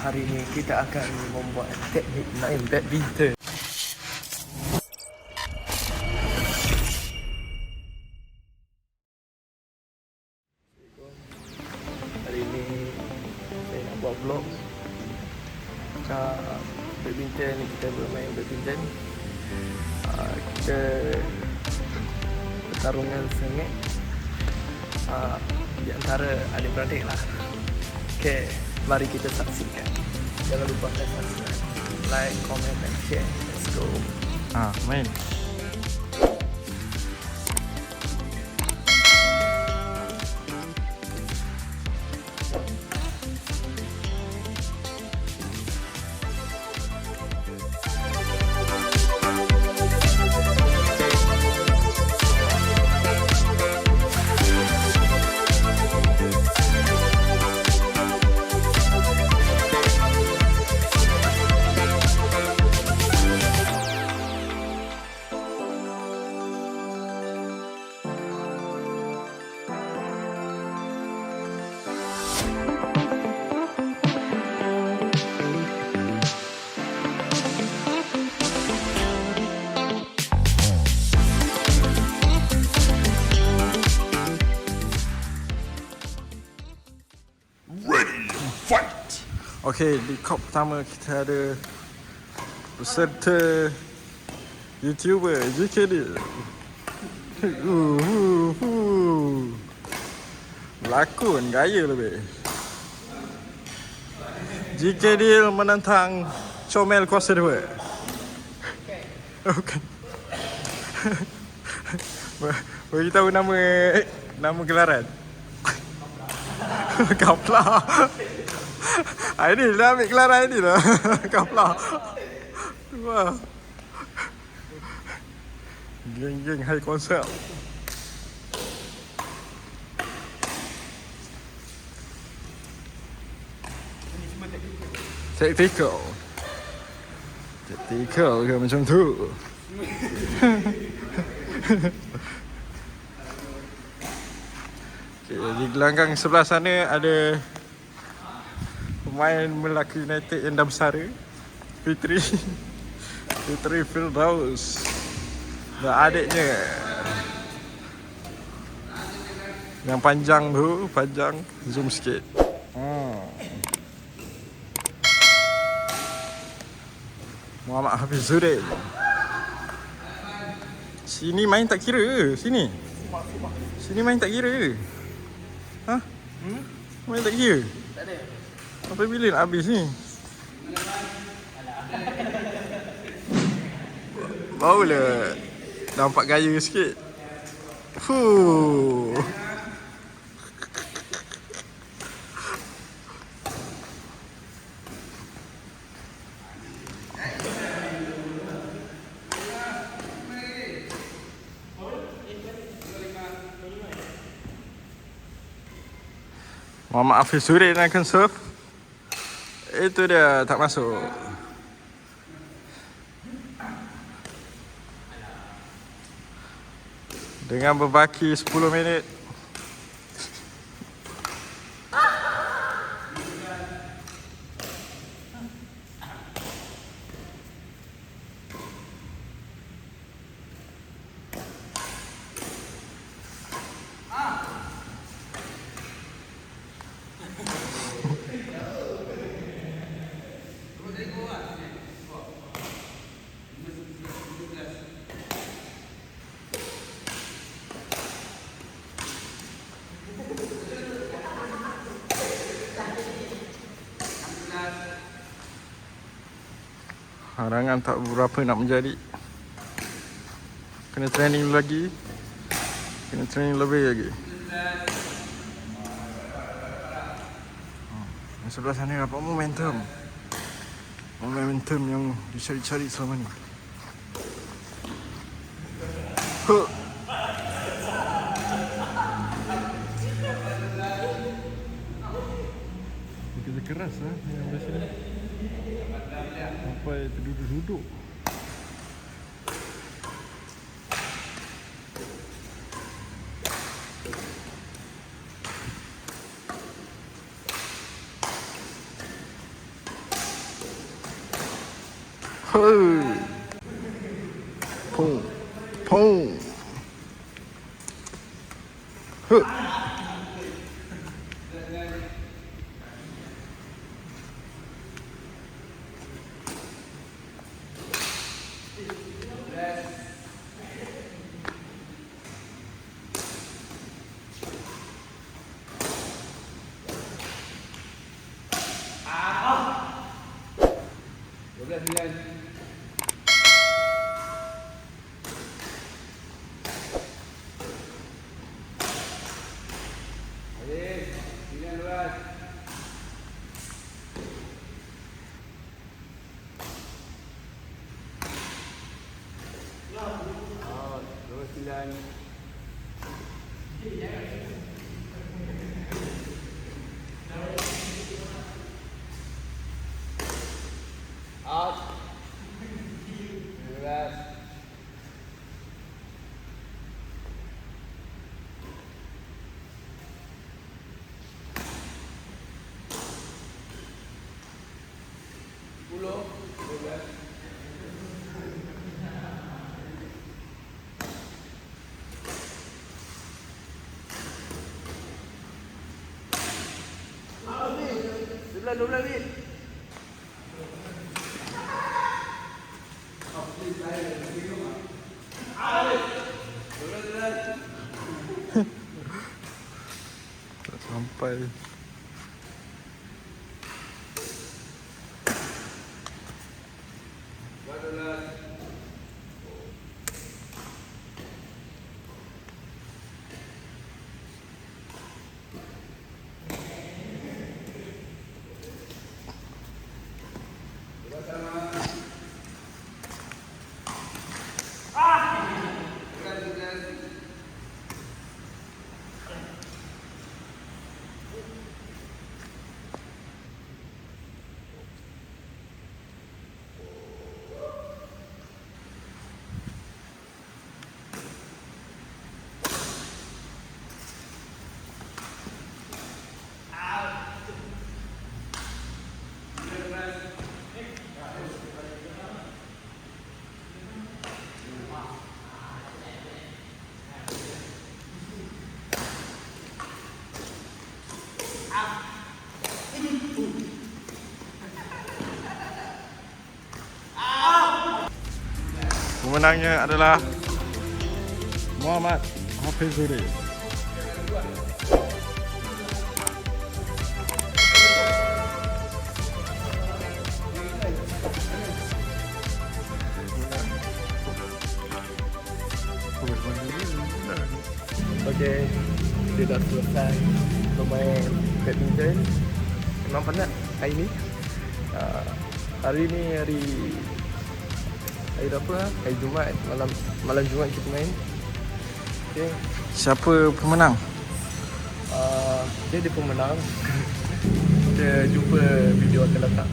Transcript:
Hari ini kita akan membuat teknik main badminton. Hari ini saya nak buat vlog. Macam badminton ni kita bermain badminton. Uh, Kita pertarungan sengit. Uh, Di antara adik-beradik lah. Okay, mari kita saksikan. Jangan lupa subscribe Like, comment and share. Let's go. Ah, main. Okey, di kop pertama kita ada peserta YouTuber JKD. Uh, uh, uh. Lakon gaya lebih. JKD menentang Comel kuasa 2. Okey. Bagi tahu nama nama gelaran. Kapla. Ah, ini dah ambil gelaran ini lah. Kapla. Wah. Geng-geng high concept. Tactical. Tactical ke macam tu. Okay, di gelanggang sebelah sana ada pemain Melaka United yang dah bersara Fitri Fitri Firdaus dan adiknya yang panjang tu panjang zoom sikit hmm. Muhammad Hafiz Zudin Sini main tak kira ke? Sini Sini main tak kira ke? Ha? Hmm? Main tak kira? Tak ada Sampai bila nak habis ni? Barulah nampak gaya sikit. Fuh. Muhammad Hafiz Surin akan serve. Itu dia tak masuk. Dengan berbaki 10 minit. Harangan tak berapa nak menjadi. Kena training lagi. Kena training lebih lagi. Hmm, Yang sebelah sana dapat momentum. Momentum yang dicari-cari selama ni. Huh. Keras lah yang belah sini. Sampai duduk-duduk. Hei. Pong. Pong. Huh. Sebelah, dua belah, Bin. Tak sampai. Pemenangnya adalah Muhammad Hafizuri. Okay, dia dah selesai bermain badminton. Memang penat hari ni. Uh, hari ni hari hari apa? ah? Hari Jumaat malam malam Jumaat kita main. Okay, Siapa pemenang? uh, dia dia pemenang. kita jumpa video akan datang.